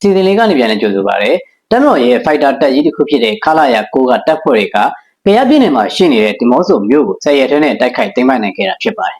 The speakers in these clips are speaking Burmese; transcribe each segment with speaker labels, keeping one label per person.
Speaker 1: စီစဉ်လေးကနေပြန်လဲကြိုဆိုပါရယ်တက်မတော်ရဲ့ fighter တက်ကြီးတစ်ခုဖြစ်တဲ့ခလာရ9ကတပ်ဖွဲ့တွေကကရပြည်နယ်မှာရှိနေတဲ့ဒီမော့ဆိုမြို့ကိုဆယ်ရထဲနဲ့တိုက်ခိုက်သိမ်းပိုက်နိုင်ခဲ့တာဖြစ်ပါတယ်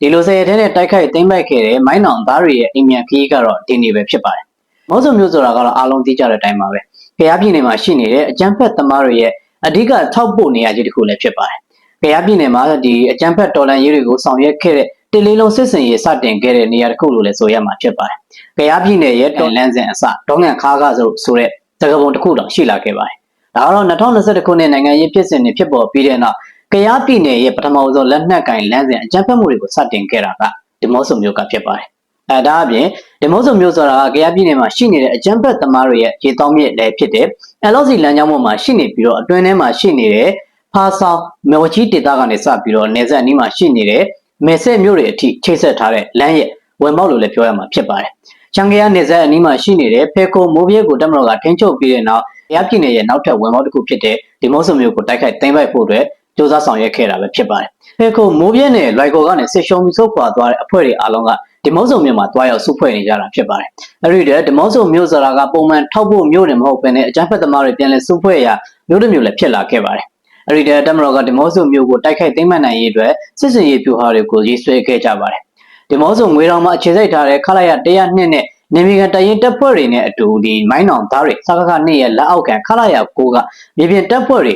Speaker 1: ဒီလိုဆယ်ရထဲနဲ့တိုက်ခိုက်သိမ်းပိုက်ခဲ့တဲ့မိုင်းနောင်သားတွေရဲ့အိမ်မြန်ခီးကတော့ဒီနေ့ပဲဖြစ်ပါတယ်မော့ဆိုမြို့ဆိုတာကတော့အားလုံးသိကြတဲ့အတိုင်းပါပဲကရပြည်နယ်မှာရှိနေတဲ့အကြမ်းဖက်သမားတွေရဲ့အဓိကထောက်ပို့နေရာကြီးတစ်ခုလည်းဖြစ်ပါတယ်ကရပြည်နယ်မှာဒီအကြမ်းဖက်တော်လှန်ရေးတွေကိုဆောင်ရွက်ခဲ့တဲ့ တလေးလုံးစစ်စင်ရေးစတင်ခဲ့တဲ့နေရာတစ်ခုလို့လည်းဆိုရမှာဖြစ်ပါတယ်။ကြရားပြည်နယ်ရဲ့တော်လန်းစဉ်အစဒေါငံခါးကဆိုဆိုတဲ့သကပုံတစ်ခုတောင်ရှိလာခဲ့ပါတယ်။ဒါကတော့2021ခုနှစ်နိုင်ငံရေးဖြစ်စဉ်တွေဖြစ်ပေါ်ပြီးတဲ့နောက်ကြရားပြည်နယ်ရဲ့ပထမဆုံးလက်နက်ကင်လမ်းစဉ်အကြမ်းဖက်မှုတွေကိုစတင်ခဲ့တာကဒီမော့ဆိုမျိုးကဖြစ်ပါတယ်။အဲဒါအပြင်ဒီမော့ဆိုမျိုးဆိုတာကကြရားပြည်နယ်မှာရှိနေတဲ့အကြမ်းဖက်သမားတွေရဲ့ရေတောင်းမြစ်လည်းဖြစ်တဲ့ LOC လမ်းကြောင်းပေါ်မှာရှိနေပြီးတော့အတွင်းထဲမှာရှိနေတဲ့ဖာဆောင်မေဝချီဒေတာကနေစပြီးတော့နေဆက်အနီးမှာရှိနေတဲ့ မေဆက်မြို့တွေအထိချိတ်ဆက်ထားတဲ့လမ်းရဲ့ဝင်ပေါက်လို့လည်းပြောရမှာဖြစ်ပါတယ်။ချန်ကရနေဆက်အနီးမှာရှိနေတဲ့ဖေကိုမိုးပြဲကိုတက်မတော်ကထင်းချုပ်ပြီးတဲ့နောက်ရပြည်နယ်ရဲ့နောက်ထပ်ဝင်ပေါက်တစ်ခုဖြစ်တဲ့ဒီမော့ဆိုမြို့ကိုတိုက်ခိုက်သိမ်းပိုက်ဖို့အတွက်စ조사ဆောင်ရွက်ခဲ့တာပဲဖြစ်ပါတယ်။ဖေကိုမိုးပြဲနဲ့လွိုက်ကောကနေစစ်ရှုံးပြီးဆုတ်ခွာသွားတဲ့အဖွဲ့တွေအားလုံးကဒီမော့ဆိုမြို့မှာတွားရောက်စုဖွဲ့နေကြတာဖြစ်ပါတယ်။အဲဒီတည်းဒီမော့ဆိုမြို့ဆိုတာကပုံမှန်ထောက်ဖို့မြို့နေမဟုတ်ဘဲနဲ့အကြမ်းဖက်သမားတွေပြန်လည်စုဖွဲ့ရာမြို့တစ်မြို့လည်းဖြစ်လာခဲ့ပါတယ်။ အဲဒီတည်းတက်မတော်ကဒီမော့ဆိုမြို့ကိုတိုက်ခိုက်သိမ်းမှတ်နိုင်ရေးအတွက်စစ်စင်ရေးပြူဟာတွေကိုရေးဆွဲခဲ့ကြပါတယ်။ဒီမော့ဆိုငွေတော်မှာအခြေစိုက်ထားတဲ့ခလာရ102နဲ့နေမီကန်တရင်တပ်ဖွဲ့တွေနဲ့အတူဒီမိုင်းနောင်သားတွေစကားကနှစ်ရဲ့လက်အောက်ခံခလာရ9ကမြေပြင်တပ်ဖွဲ့တွေ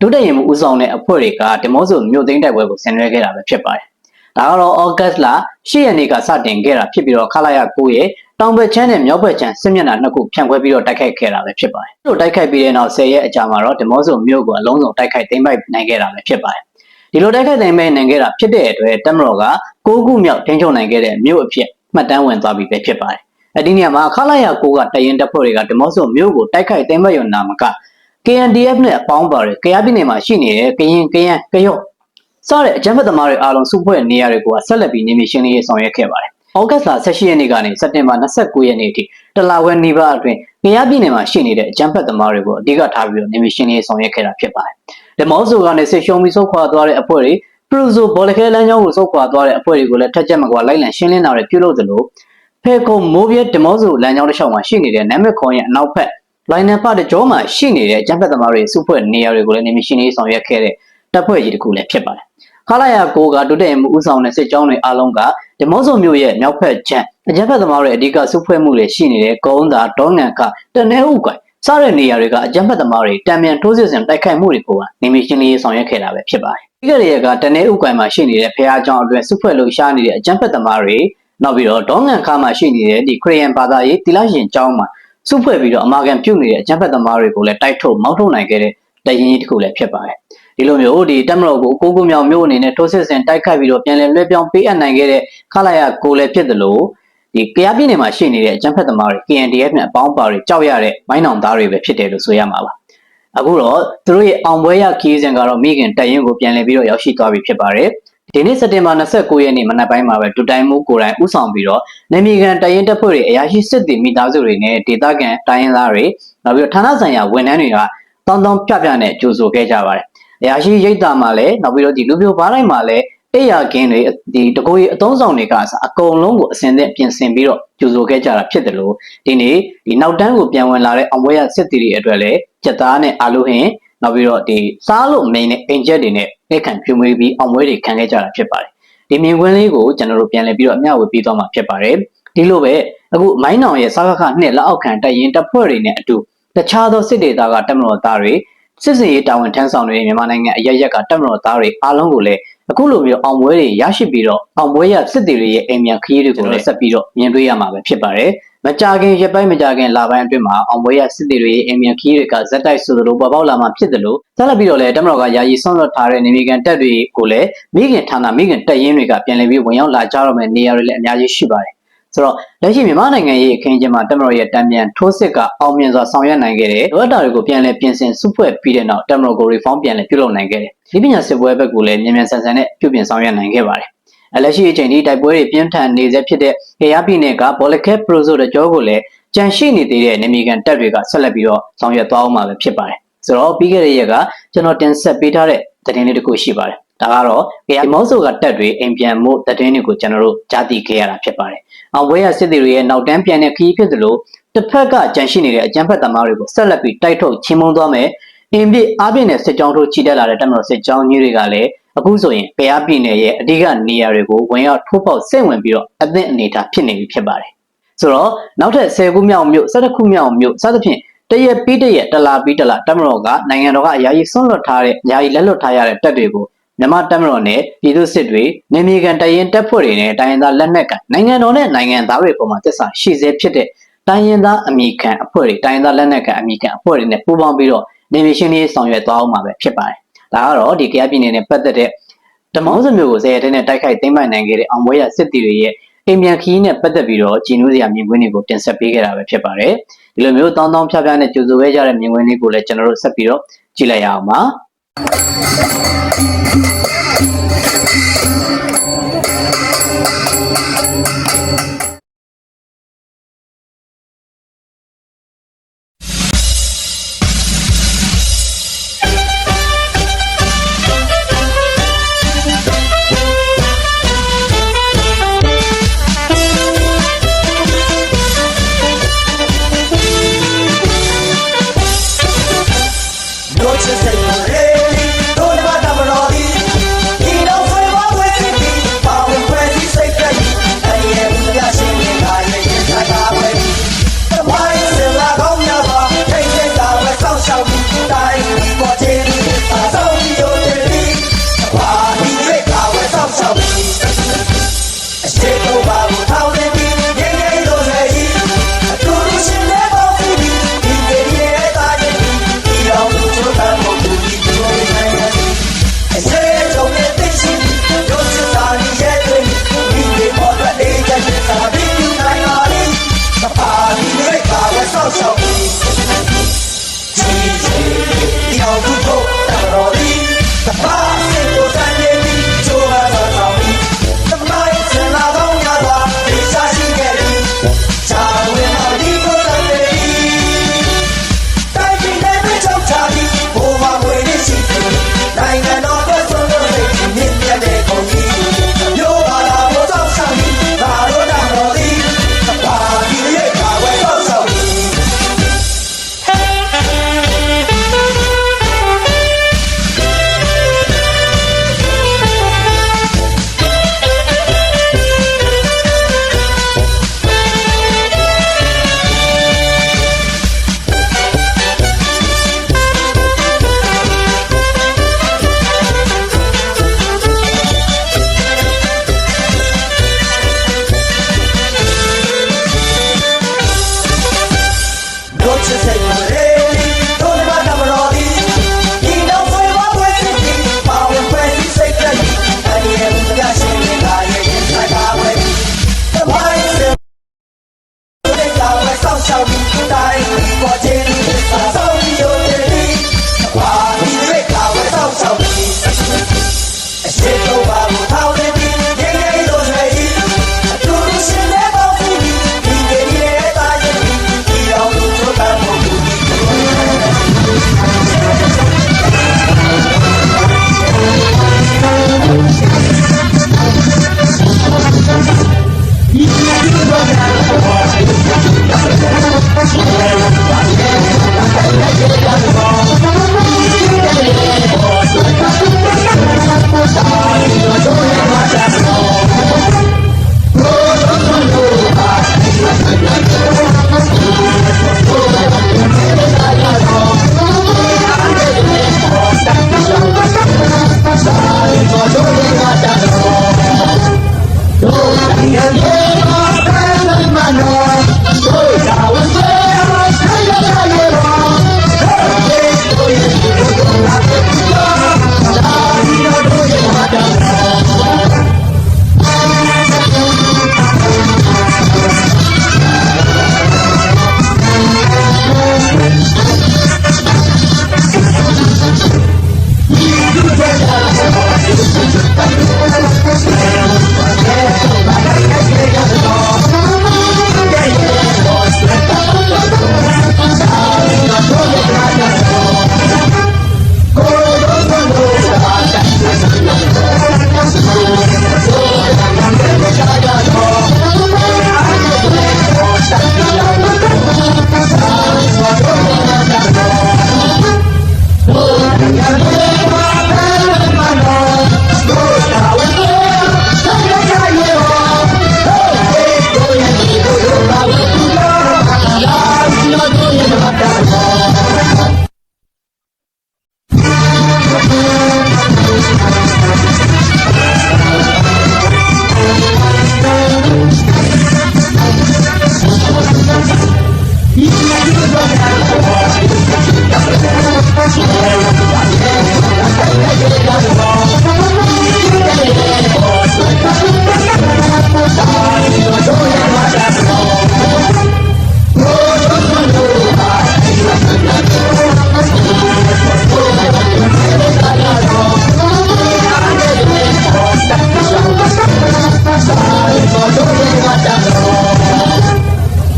Speaker 1: ဒုတိယမှုဦးဆောင်တဲ့အဖွဲ့တွေကဒီမော့ဆိုမြို့သိမ်းတိုက်ပွဲကိုဆင်နွှဲခဲ့တာပဲဖြစ်ပါတယ်။ ဒါကတော့ဩဂတ်လ10ရက်နေ့ကစတင်ခဲ့တာဖြစ်ပြီးတော့ခလာရ9ရဲ့တောင်ဘက်ချမ်းနဲ့မြောက်ဘက်ချမ်းစစ်မျက်နှာနှစ်ခုဖြန့်ခွဲပြီးတော့တိုက်ခိုက်ခဲ့တာပဲဖြစ်ပါတယ်။ဒီလိုတိုက်ခိုက်ပြီးတဲ့နောက်10ရက်အကြာမှာတော့ဒီမော့ဆိုမြို့ကိုအလုံးစုံတိုက်ခိုက်သိမ်းပိုက်နိုင်ခဲ့တာပဲဖြစ်ပါတယ်။ဒီလိုတိုက်ခိုက်သိမ်းပိုက်နိုင်ခဲ့တာဖြစ်တဲ့အတွက်တက်မတော်က6ခုမြောက်ထိန်းချုပ်နိုင်ခဲ့တဲ့မြို့အဖြစ်မှတ်တမ်းဝင်သွားပြီပဲဖြစ်ပါတယ်။အဲဒီနေရာမှာခလာရ9ကတရင်တပ်ဖွဲ့တွေကဒီမော့ဆိုမြို့ကိုတိုက်ခိုက်သိမ်းပိုက်ရုံနာမက KNDF နဲ့အပေါင်းပါတဲ့ကရားပြည်နယ်မှာရှိနေတဲ့ကရင်ကရန်ကရော့ စတဲ့အကြမ်းဖက်သမားတွေအားလုံးစုဖွဲ့နေရတဲ့ကိုကဆက်လက်ပြီးနေမီရှင်းလင်းရေးဆောင်ရွက်ခဲ့ပါတယ်။ဩဂတ်စ်လ18ရက်နေ့ကနေစက်တင်ဘာ29ရက်နေ့အထိတလဝဲနီးပါးအတွင်းကရားပြည်နယ်မှာရှိနေတဲ့အကြမ်းဖက်သမားတွေကိုအဓိကထားပြီးတော့နေမီရှင်းလင်းရေးဆောင်ရွက်ခဲ့တာဖြစ်ပါတယ်။ဒီမော့ဆိုကနေစစ်ရှုံးပြီးဆုတ်ခွာသွားတဲ့အဖွဲ့တွေပရိုဇိုဘောလခဲလမ်းကြောင်းကိုဆုတ်ခွာသွားတဲ့အဖွဲ့တွေကိုလည်းထက်ချက်မကွာလိုက်လံရှင်းလင်းတာတွေပြုလုပ်သလိုဖေကုံမိုးပြဲဒီမော့ဆိုလမ်းကြောင်းတစ်လျှောက်မှာရှိနေတဲ့နမ်မခွန်ရဲ့အနောက်ဘက်လိုင်းနံပါတ်တကြောမှာရှိနေတဲ့အကြမ်းဖက်သမားတွေစုဖွဲ့နေရာတွေကိုလည်းနေမီရှင်းရေးဆောင်ရွက်ခဲ့တဲ့ တပ်ဖွဲ့ကြီးတစ်ခုလည်းဖြစ်ပါတယ်။ခလာရကိုကဒုတိယမှုဦးဆောင်တဲ့စစ်ကြောင်းတွေအားလုံးကဒီမော့ဆိုမြို့ရဲ့မြောက်ဘက်ချမ်းအကြမ်းဖက်သမားတွေအဓိကစုဖွဲ့မှုတွေရှိနေတဲ့ကုန်းသာဒေါငံကတနေဥကွိုင်စတဲ့နေရာတွေကအကြမ်းဖက်သမားတွေတံမြန်ထိုးစစ်ဆင်တိုက်ခိုက်မှုတွေကိုကနေမီရှင်းရေးဆောင်ရွက်ခဲ့တာပဲဖြစ်ပါတယ်။ဒီကလေးကတနေဥကွိုင်မှာရှိနေတဲ့ဖះအကြောင်းအတွင်းစုဖွဲ့လို့ရှားနေတဲ့အကြမ်းဖက်သမားတွေနောက်ပြီးတော့ဒေါငံခါမှာရှိနေတဲ့ဒီခရီးယန်ဘာသာရေးတိလရှင်ကျောင်းမှာစုဖွဲ့ပြီးတော့အမာခံပြုတ်နေတဲ့အကြမ်းဖက်သမားတွေကိုလည်းတိုက်ထုတ်မောင်းထုတ်နိုင်ခဲ့တဲ့တရင်ကြီးတစ်ခုလည်းဖြစ်ပါတယ် ဒီလိုမျိုးဒီတက်မတော်ကိုကိုကိုမြောင်မျိုးအနေနဲ့ထိုးစစ်ဆင်တိုက်ခိုက်ပြီးတော့ပြန်လည်လွှဲပြောင်းပေးအပ်နိုင်ခဲ့တဲ့ခလာရကိုလည်းဖြစ်တယ်လို့ဒီကြရားပြည်နယ်မှာရှိနေတဲ့အကြမ်းဖက်သမားတွေ KNDF နဲ့အပေါင်းပါတွေကြောက်ရတဲ့မိုင်းနောင်သားတွေပဲဖြစ်တယ်လို့ဆိုရမှာပါအခုတော့သူတို့ရဲ့အောင်ပွဲရခီးစဉ်ကတော့မိခင်တရင်ကိုပြန်လည်ပြီးတော့ရောက်ရှိသွားပြီဖြစ်ပါတယ်ဒီနေ့စက်တင်ဘာ29ရက်နေ့မနက်ပိုင်းမှာပဲဒူတိုင်မှုကိုယ်တိုင်ဥဆောင်ပြီးတော့နေမီကန်တရင်တပ်ဖွဲ့တွေအရာရှိစစ်တီမိသားစုတွေနဲ့ဒေသခံတိုင်းရင်းသားတွေနောက်ပြီးတော့ဌာနဆိုင်ရာဝန်ထမ်းတွေကတောင်းတောင်းပြပြနဲ့ကြိုဆိုခဲ့ကြပါတယ်။အ ရာရှိရိတ်တာမှာလည်းနောက်ပြီးတော့ဒီလူပြိုဘားတိုင်းမှာလည်းအိယာကင်းတွေဒီတကိုယ်ကြီးအသုံးဆောင်တွေကအစအကုန်လုံးကိုအစင်သင့်ပြင်ဆင်ပြီးတော့ကြိုဆိုခဲ့ကြတာဖြစ်တယ်လို့ဒီနေ့ဒီနောက်တန်းကိုပြန်ဝင်လာတဲ့အောင်ပွဲရစစ်တီတွေအတွက်လည်းစက်သားနဲ့အာလူဟင်နောက်ပြီးတော့ဒီစားလို့မင်းနဲ့အင်ဂျက်တွေနဲ့လက်ခံပြုမွေးပြီးအောင်ပွဲတွေခံခဲ့ကြတာဖြစ်ပါတယ်ဒီမြင်ကွင်းလေးကိုကျွန်တော်တို့ပြန်လည်ပြီးတော့အမျှဝေပေးသွားမှာဖြစ်ပါတယ်ဒီလိုပဲအခုမိုင်းနောင်ရဲ့စားခခနှစ်လက်အောက်ခံတပ်ရင်တပ်ဖွဲ့တွေနဲ့အတူတခြားသောစစ်ဒေသကတပ်မတော်သားတွေ စစ်စင်ရေးတာဝန်ထမ်းဆောင်နေတဲ့မြန်မာနိုင်ငံအရရက်ကတပ်မတော်သားတွေအားလုံးကိုလည်းအခုလိုမျိုးအောင်ပွဲတွေရရှိပြီးတော့အောင်ပွဲရစစ်တီတွေရဲ့အိမ်မြန်ခရီးတွေကိုလည်းဆက်ပြီးတော့မြင်တွေ့ရမှာပဲဖြစ်ပါတယ်မကြခင်ရက်ပိုင်းမကြခင်လပိုင်းအတွင်းမှာအောင်ပွဲရစစ်တီတွေရဲ့အိမ်မြန်ခရီးတွေကဇက်တိုက်ဆိုသလိုပေါ်ပေါက်လာမှာဖြစ်တယ်လို့ဆက်လက်ပြီးတော့လည်းတမတော်ကယာယီဆွန့်လွတ်ထားတဲ့နေမီကန်တပ်တွေကိုလည်းမိခင်ဌာနမိခင်တပ်ရင်းတွေကပြန်လည်ပြီးဝင်ရောက်လာကြတော့မယ့်နေရာတွေလည်းအများကြီးရှိပါတယ် ဆိုတော့လက်ရှိမြန်မာနိုင်ငံရဲ့အခင်းကျင်းမှာတမတော်ရဲ့တံမြန်ထိုးစစ်ကအောင်မြင်စွာဆောင်ရွက်နိုင်ခဲ့တယ်။လိုအပ်တာတွေကိုပြန်လည်ပြင်ဆင်စုဖွဲ့ပြီးတဲ့နောက်တမတော်ကို reform ပြန်လည်ပြုလုပ်နိုင်ခဲ့တယ်။ဒီပညာစစ်ပွဲဘက်ကိုလည်းမြန်မြန်ဆန်ဆန်နဲ့ပြုပြင်ဆောင်ရွက်နိုင်ခဲ့ပါတယ်။အလက်ရှိအချိန်ထိတိုက်ပွဲတွေပြင်းထန်နေစေဖြစ်တဲ့ဟေယာပြည်နယ်ကဘောလကက်ပရိုဆိုတဲ့ကြောကိုလည်းကြန့်ရှိနေသေးတဲ့နေမီကန်တပ်တွေကဆက်လက်ပြီးတော့ဆောင်ရွက်သွားအောင်မှာပဲဖြစ်ပါတယ်။ဆိုတော့ပြီးခဲ့တဲ့ရက်ကကျွန်တော်တင်ဆက်ပေးထားတဲ့သတင်းလေးတစ်ခုရှိပါတယ်။ဒါကတော့ဒီမော့ဆိုကတက်တွေအိမ်ပြန်မှုသတင်းတွေကိုကျွန်တော်တို့ကြားသိခဲ့ရတာဖြစ်ပါတယ် အောင်ပွဲရစစ်သည်တွေရဲ့နောက်တန်းပြန်တဲ့ခရီးဖြစ်သလိုတစ်ဖက်ကကြန့်ရှိနေတဲ့အကြမ်းဖက်သမားတွေကိုဆက်လက်ပြီးတိုက်ထုတ်ချင်းမုံသွားမယ်အင်ပြစ်အားပြည့်နဲ့စစ်ကြောင်းထိုးချီတက်လာတဲ့တပ်မတော်စစ်ကြောင်းကြီးတွေကလည်းအခုဆိုရင်ကြရပြည်နယ်ရဲ့အဓိကနေရာတွေကိုဝင်ရောက်ထိုးပေါက်စိတ်ဝင်ပြီးတော့အသင့်အနေအထားဖြစ်နေပြီဖြစ်ပါတယ်ဆိုတော့နောက်ထပ်10ခုမြောက်မြို့17ခုမြောက်မြို့စသဖြင့်တရက်ပြီးတရက်တလာပြီးတလာတပ်မတော်ကနိုင်ငံတော်ကအရာကြီးဆွန့်လွတ်ထားတဲ့ယာယီလက်လွတ်ထားရတဲ့တပ်တွေကို မြန်မာတပ်မတော်နဲ့ပြည်သူစစ်တွေနေမြေကန်တရင်တပ်ဖွဲ့တွေနဲ့တိုင်းရင်းသားလက်နက်ကနိုင်ငံတော်နဲ့နိုင်ငံသားတွေပေါ်မှာသစ္စာရှိစေဖြစ်တဲ့တိုင်းရင်းသားအမိခံအဖွဲ့တွေတိုင်းရင်းသားလက်နက်ကန်အမိခံအဖွဲ့တွေနဲ့ပူးပေါင်းပြီးတော့နေမြေရှင်းလေးဆောင်ရွက်သွားအောင်မှာပဲဖြစ်ပါတယ်။ဒါကတော့ဒီကြားပြည်နယ်နဲ့ပတ်သက်တဲ့ဓမောင်းစမျိုးကိုဇေယျတဲ့နဲ့တိုက်ခိုက်သိမ်းပိုက်နိုင်ခဲ့တဲ့အောင်ပွဲရစစ်တီတွေရဲ့အိမ်ပြန်ခီးနဲ့ပတ်သက်ပြီးတော့ဂျီနူးစရာမြင်ကွင်းတွေကိုတင်ဆက်ပေးခဲ့တာပဲဖြစ်ပါတယ်။ဒီလိုမျိုးတောင်းတောင်းဖြားဖြားနဲ့ကြိုဆိုခဲ့ကြတဲ့မြင်ကွင်းလေးကိုလည်းကျွန်တော်တို့ဆက်ပြီးတော့ကြည့်လိုက်ရအောင်ပါ။
Speaker 2: တို့ချ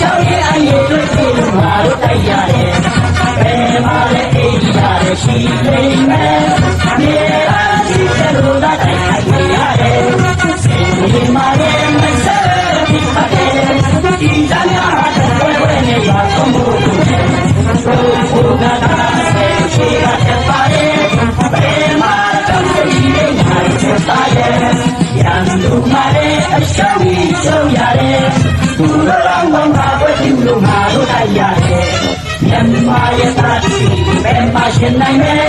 Speaker 2: ကြောက်ရဲ့အရေးတွေ့ပြီငါတို့တိုက်ရတယ်ဘယ်မှာလဲအေးရတယ်ရှိနေမယ်အမြဲတ
Speaker 3: မ်းရှိတယ်လို့တိုက်ခိုက်ရတယ်စင်ဒီမှာ in thy.